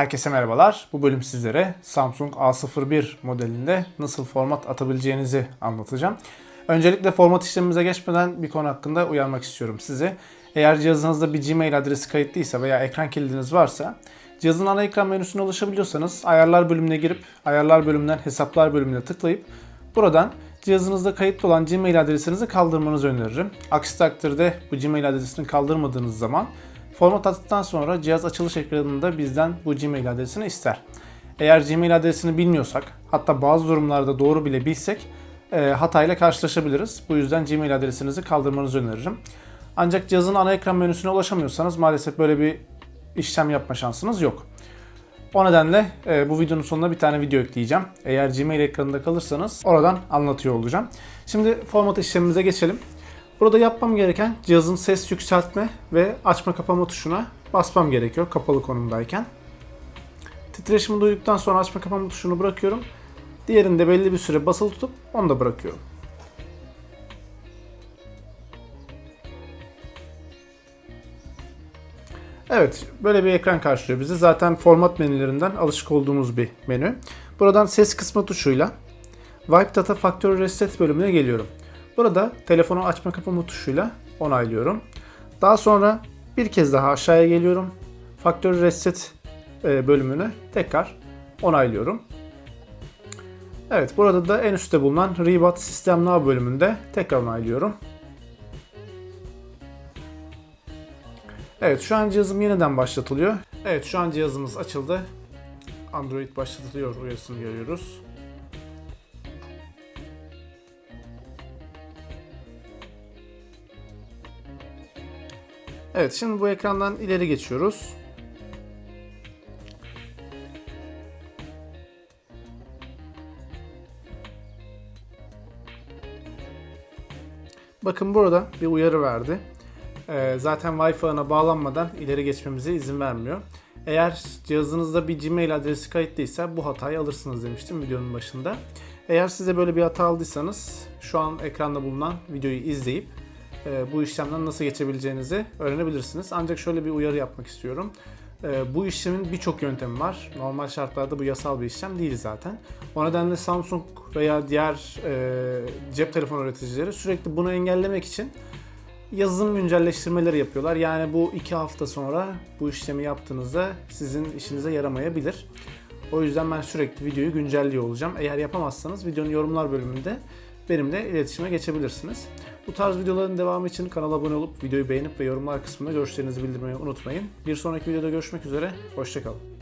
Herkese merhabalar. Bu bölüm sizlere Samsung A01 modelinde nasıl format atabileceğinizi anlatacağım. Öncelikle format işlemimize geçmeden bir konu hakkında uyarmak istiyorum sizi. Eğer cihazınızda bir Gmail adresi kayıtlıysa veya ekran kilidiniz varsa cihazın ana ekran menüsüne ulaşabiliyorsanız ayarlar bölümüne girip ayarlar bölümünden hesaplar bölümüne tıklayıp buradan cihazınızda kayıtlı olan Gmail adresinizi kaldırmanızı öneririm. Aksi takdirde bu Gmail adresini kaldırmadığınız zaman Format attıktan sonra cihaz açılış ekranında bizden bu Gmail adresini ister. Eğer Gmail adresini bilmiyorsak, hatta bazı durumlarda doğru bile bilsek e, hatayla karşılaşabiliriz. Bu yüzden Gmail adresinizi kaldırmanızı öneririm. Ancak cihazın ana ekran menüsüne ulaşamıyorsanız maalesef böyle bir işlem yapma şansınız yok. O nedenle e, bu videonun sonuna bir tane video ekleyeceğim. Eğer Gmail ekranında kalırsanız oradan anlatıyor olacağım. Şimdi format işlemimize geçelim. Burada yapmam gereken cihazın ses yükseltme ve açma kapama tuşuna basmam gerekiyor kapalı konumdayken. Titreşimi duyduktan sonra açma kapama tuşunu bırakıyorum. Diğerini de belli bir süre basılı tutup onu da bırakıyorum. Evet, böyle bir ekran karşılıyor bizi. Zaten format menülerinden alışık olduğumuz bir menü. Buradan ses kısmı tuşuyla Wipe Data Factory Reset bölümüne geliyorum. Burada telefonu açma kapama tuşuyla onaylıyorum. Daha sonra bir kez daha aşağıya geliyorum. Factory Reset e, bölümünü tekrar onaylıyorum. Evet burada da en üstte bulunan Reboot System Now bölümünde tekrar onaylıyorum. Evet şu an cihazım yeniden başlatılıyor. Evet şu an cihazımız açıldı. Android başlatılıyor uyarısını görüyoruz. Evet şimdi bu ekrandan ileri geçiyoruz. Bakın burada bir uyarı verdi. Ee, zaten Wi-Fi bağlanmadan ileri geçmemize izin vermiyor. Eğer cihazınızda bir Gmail adresi kayıtlıysa bu hatayı alırsınız demiştim videonun başında. Eğer size böyle bir hata aldıysanız şu an ekranda bulunan videoyu izleyip bu işlemden nasıl geçebileceğinizi öğrenebilirsiniz. Ancak şöyle bir uyarı yapmak istiyorum. E, bu işlemin birçok yöntemi var. Normal şartlarda bu yasal bir işlem değil zaten. O nedenle Samsung veya diğer e, cep telefon üreticileri sürekli bunu engellemek için yazılım güncelleştirmeleri yapıyorlar. Yani bu iki hafta sonra bu işlemi yaptığınızda sizin işinize yaramayabilir. O yüzden ben sürekli videoyu güncelliyor olacağım. Eğer yapamazsanız videonun yorumlar bölümünde benimle iletişime geçebilirsiniz. Bu tarz videoların devamı için kanala abone olup videoyu beğenip ve yorumlar kısmında görüşlerinizi bildirmeyi unutmayın. Bir sonraki videoda görüşmek üzere, hoşçakalın.